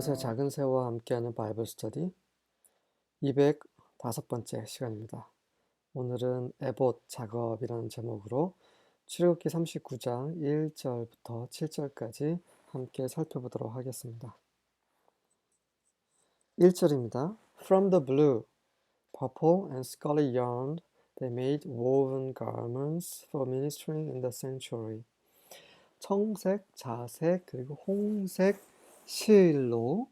안녕하세요. 작은 새와 함께하는 바이블 스터디 205번째 시간입니다. 오늘은 에봇 작업이라는 제목으로 출애굽기 39장 1절부터 7절까지 함께 살펴보도록 하겠습니다. 1절입니다. From the blue, purple and scarlet yarn, they made woven garments for ministering in the sanctuary. 청색, 자색, 그리고 홍색 실로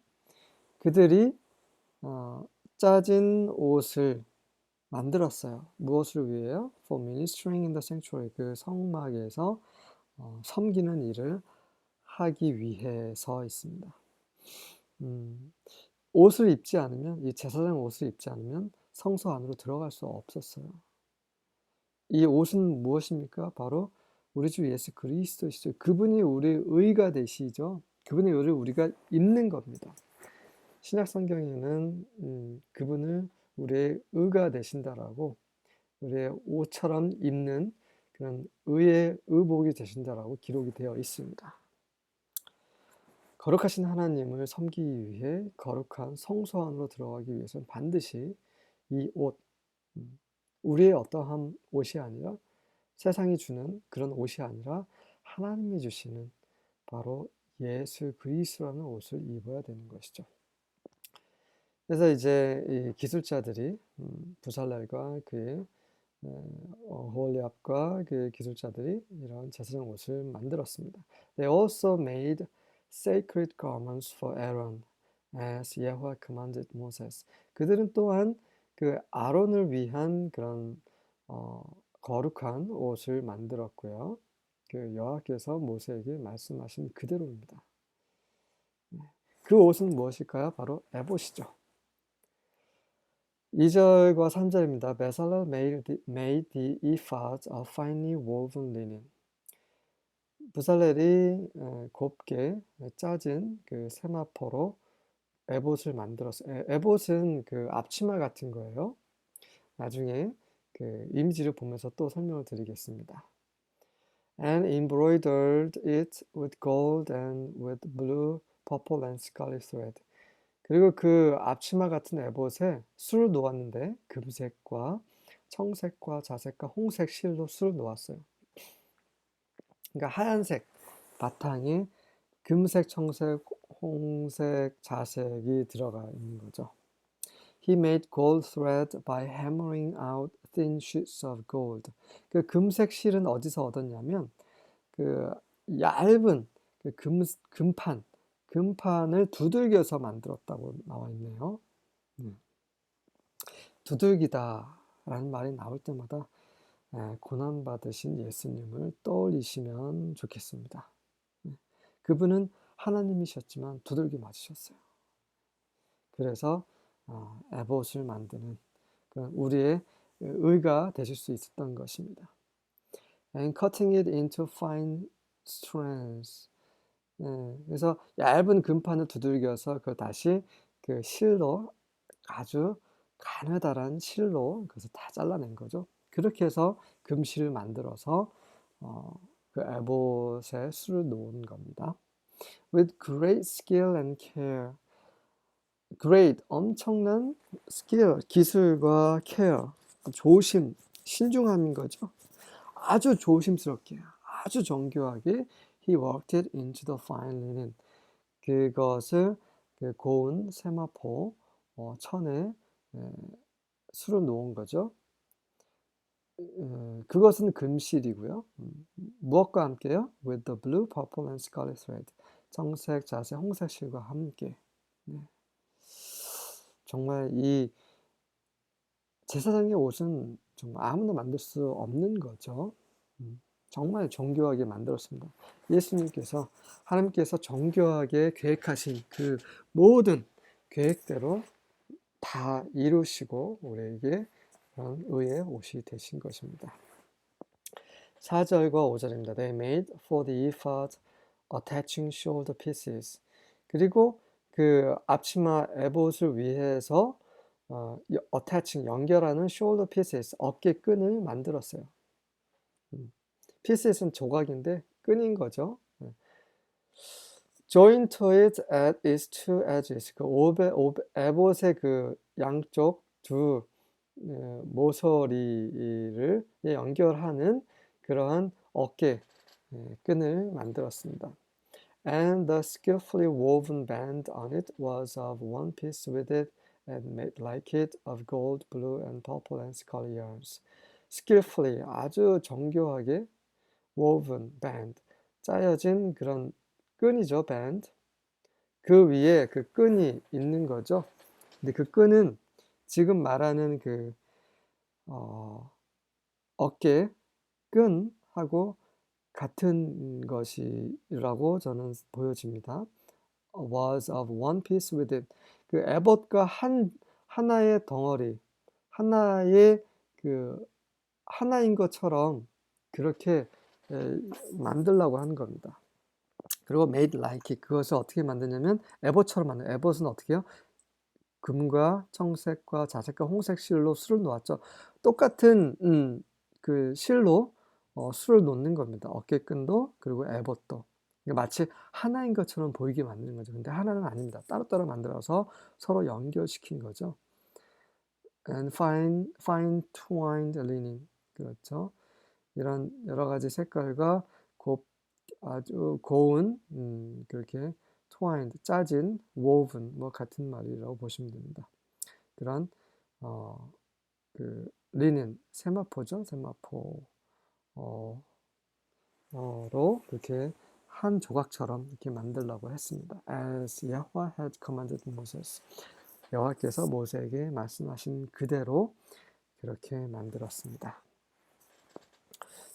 그들이 어, 짜진 옷을 만들었어요. 무엇을 위해요? For ministering in the sanctuary. 그 성막에서 어, 섬기는 일을 하기 위해서 있습니다. 음, 옷을 입지 않으면, 이 제사장 옷을 입지 않으면 성소 안으로 들어갈 수 없었어요. 이 옷은 무엇입니까? 바로 우리 주 예수 그리스도시죠. 그분이 우리 의가 되시죠. 그분의 의를 우리가 입는 겁니다. 신약 성경에는 음, 그분을 우리의 의가 되신다라고 우리의 옷처럼 입는 그런 의의 의복이 되신다라고 기록이 되어 있습니다. 거룩하신 하나님을 섬기기 위해 거룩한 성소 안으로 들어가기 위해서는 반드시 이 옷, 음, 우리의 어떠한 옷이 아니라 세상이 주는 그런 옷이 아니라 하나님이 주시는 바로 예수 그리스도라는 옷을 입어야 되는 것이죠. 그래서 이제 이 기술자들이 음, 부살렐과 그의 어, 홀리압과 그 기술자들이 이런 제사장 옷을 만들었습니다. They also made sacred garments for Aaron, as Yahweh commanded Moses. 그들은 또한 그 아론을 위한 그런 어, 거룩한 옷을 만들었고요. 그 여호와께서 모세에게 말씀하신 그대로입니다. 네. 그 옷은 무엇일까요? 바로 에봇이죠. 2절과 3절입니다. Bezalel made, the ephod of finely woven linen. 부살렐이 곱게 짜진 그 세마포로 에봇을 만들었어요. 에봇은 그 앞치마 같은 거예요. 나중에 그 이미지를 보면서 또 설명을 드리겠습니다. And embroidered it with gold and with blue, purple and scarlet thread. 그리고 그 앞치마 같은 에봇에 술을 놓았는데 금색과 청색과 자색과 홍색 실로 술을 놓았어요. 그러니까 하얀색 바탕에 금색, 청색, 홍색, 자색이 들어가 있는 거죠. He made gold thread by hammering out thin sheets of gold. 그 금색 실은 어디서 얻었냐면 그 얇은 그 금, 금판, 금판을 두들겨서 만들었다고 나와 있네요. 네. 두들기다라는 말이 나올 때마다 고난 받으신 예수님을 떠올리시면 좋겠습니다. 네. 그분은 하나님이셨지만 두들기 맞으셨어요. 그래서 어, 에봇을 만드는 우리의 의가 되실 수 있었던 것입니다. And cutting it into fine strands. 네, 그래서 얇은 금판을 두들겨서 그 다시 그 실로 아주 가느다란 실로 그래서 다 잘라낸 거죠. 그렇게 해서 금실을 만들어서 어, 그 에봇에 술을 놓은 겁니다. With great skill and care. great 엄청난 스킬, 기술과 케어, 조심, 신중함인 거죠. 아주 조심스럽게, 아주 정교하게 he worked it into the fine linen. 그것을 그 고운 세마포 어, 천에 에, 수로 놓은 거죠. 에, 그것은 금실이고요. 음, 무엇과 함께요? With the blue, purple and scarlet thread. 정색, 자색, 홍색 실과 함께. 네. 정말 이 제사장의 옷은 정말 아무나 만들 수 없는 거죠. 음, 정말 정교하게 만들었습니다. 예수님께서 하나님께서 정교하게 계획하신 그 모든 계획대로 다 이루시고 우리에게 그런 의의 옷이 되신 것입니다. 4절과 5절입니다. They made for the ephod attaching shoulder pieces. 그리고 그 앞치마 에봇을 위해서 어, attaching 연결하는 shoulder pieces 어깨 끈을 만들었어요. 음. pieces는 조각인데 끈인 거죠. 네. join to it at its two edges. 그 오베, 오베, 에봇의 그 양쪽 두 어, 모서리를 연결하는 그러한 어깨 예, 끈을 만들었습니다. And the skillfully woven band on it was of one piece with it and made like it of gold, blue, and purple and scarlet yarns. skillfully 아주 정교하게 woven band 짜여진 그런 끈이죠 band 그 위에 그 끈이 있는 거죠 근데 그 끈은 지금 말하는 그 어, 어깨 끈하고 같은 것이라고 저는 보여집니다. was of one piece with it. 그 에봇과 한 하나의 덩어리, 하나의 그 하나인 것처럼 그렇게 에, 만들라고 하는 겁니다. 그리고 made like it. 그것을 어떻게 만드냐면 에봇처럼 만든. 에봇은 어떻게 해요? 금과 청색과 자색과 홍색 실로 술을 놓았죠. 똑같은 음, 그 실로 어, 술을 놓는 겁니다. 어깨끈도 그리고 에봇도. 그러니까 마치 하나인 것처럼 보이게 만드는 거죠. 근데 하나는 아닙니다. 따로따로 만들어서 서로 연결시킨 거죠. And fine, fine twined linen. 그렇죠. 이런 여러 가지 색깔과 곱, 아주 고운, 음, 그렇게 twined, 짜진, woven, 뭐 같은 말이라고 보시면 됩니다. 그런, 어, 그, 리넨, 세마포죠. 세마포. 어, 어로 이렇게 한 조각처럼 이렇게 만들라고 했습니다. As Yahweh had commanded Moses. 여호와께서 모세에게 말씀하신 그대로 그렇게 만들었습니다.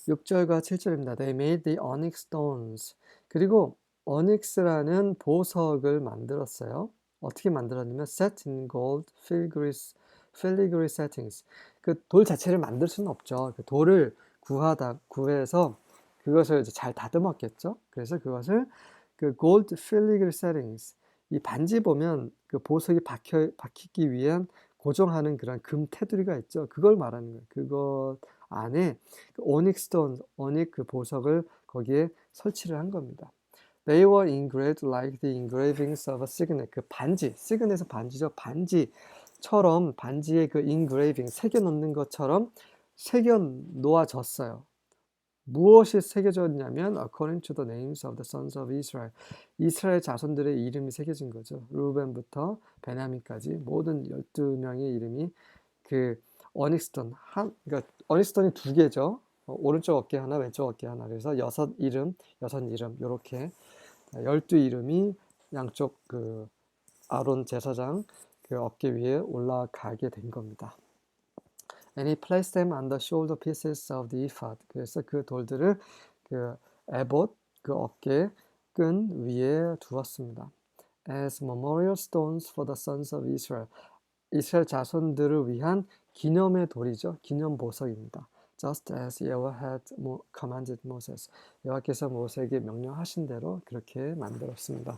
6절과 7절입니다. They made the onyx stones. 그리고 onyx라는 보석을 만들었어요. 어떻게 만들었냐면 set in gold filigree, filigree settings. 그 돌 자체를 만들 수는 없죠. 그 돌을 구하다 구해서 그것을 이제 잘 다듬었겠죠. 그래서 그것을 그 gold filigree settings 이 반지 보면 그 보석이 박혀 박히기 위한 고정하는 그런 금 테두리가 있죠. 그걸 말하는 거예요. 그것 안에 그 오닉 스톤, 오닉 그 보석을 거기에 설치를 한 겁니다. They were engraved like the engravings of a signet. 그 반지, 시그넷은 반지죠. 반지처럼 반지에 그 engraving 새겨 놓는 것처럼 새겨 놓아졌어요. 무엇이 새겨졌냐면 according to the names of the sons of Israel. 이스라엘 자손들의 이름이 새겨진 거죠. 루벤부터 베냐민까지 모든 12명의 이름이 그 어닉스톤 한 그러니까 어닉스톤이 두 개죠. 어, 오른쪽 어깨 하나, 왼쪽 어깨 하나. 그래서 여섯 이름, 여섯 이름 요렇게 열두 이름이 양쪽 그 아론 제사장 그 어깨 위에 올라가게 된 겁니다. And he placed them on the shoulder pieces of the ephod. 그래서 그 돌들을 그 에봇 그 어깨 끈 위에 두었습니다. As memorial stones for the sons of Israel. 이스라엘 자손들을 위한 기념의 돌이죠. 기념 보석입니다. Just as Yahweh had commanded Moses. 여호와께서 모세에게 명령하신 대로 그렇게 만들었습니다.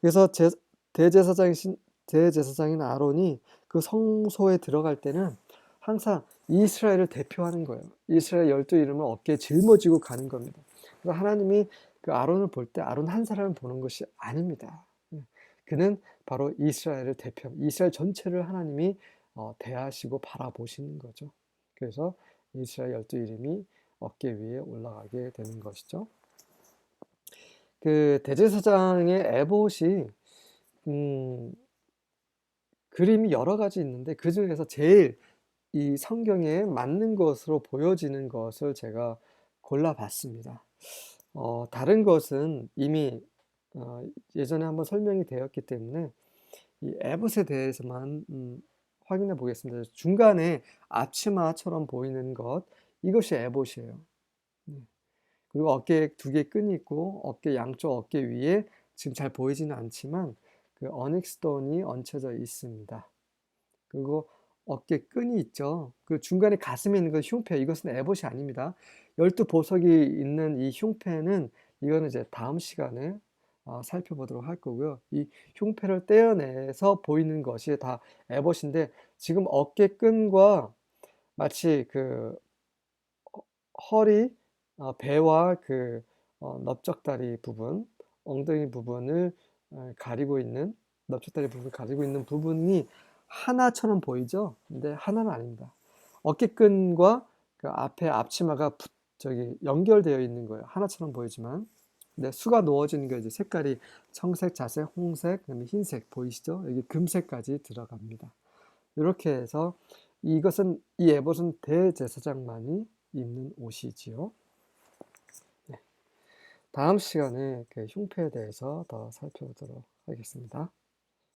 그래서 제, 대제사장이신 대제사장인 아론이 그 성소에 들어갈 때는 항상 이스라엘을 대표하는 거예요. 이스라엘 열두 이름을 어깨에 짊어지고 가는 겁니다. 그래서 하나님이 그 아론을 볼 때 아론 한 사람을 보는 것이 아닙니다. 그는 바로 이스라엘을 대표, 이스라엘 전체를 하나님이 어, 대하시고 바라보시는 거죠. 그래서 이스라엘 열두 이름이 어깨 위에 올라가게 되는 것이죠. 그 대제사장의 에봇이 음, 그림이 여러 가지 있는데 그 중에서 제일 이 성경에 맞는 것으로 보여지는 것을 제가 골라봤습니다. 어, 다른 것은 이미 어, 예전에 한번 설명이 되었기 때문에 이 에봇에 대해서만 음, 확인해 보겠습니다. 중간에 앞치마처럼 보이는 것 이것이 에봇이에요. 네. 그리고 어깨에 두 개 끈이 있고 어깨 양쪽 어깨 위에 지금 잘 보이지는 않지만 그 어닉스톤이 얹혀져 있습니다. 그리고 어깨 끈이 있죠. 그 중간에 가슴에 있는 건 흉패. 이것은 에봇이 아닙니다. 열두 보석이 있는 이 흉패는 이거는 이제 다음 시간에 어, 살펴보도록 할 거고요. 이 흉패를 떼어내서 보이는 것이 다 에봇인데 지금 어깨 끈과 마치 그 허리, 어, 배와 그 어, 넓적다리 부분, 엉덩이 부분을 어, 가리고 있는 넓적다리 부분을 가리고 있는 부분이 하나처럼 보이죠? 근데 하나는 아닙니다. 어깨끈과 그 앞에 앞치마가 붙, 저기 연결되어 있는 거예요. 하나처럼 보이지만. 근데 수가 놓아지는 게 이제 색깔이 청색, 자색, 홍색, 그다음에 흰색 보이시죠? 여기 금색까지 들어갑니다. 이렇게 해서 이것은 이 에봇은 대제사장만이 입는 옷이지요. 네. 다음 시간에 그 흉패에 대해서 더 살펴보도록 하겠습니다.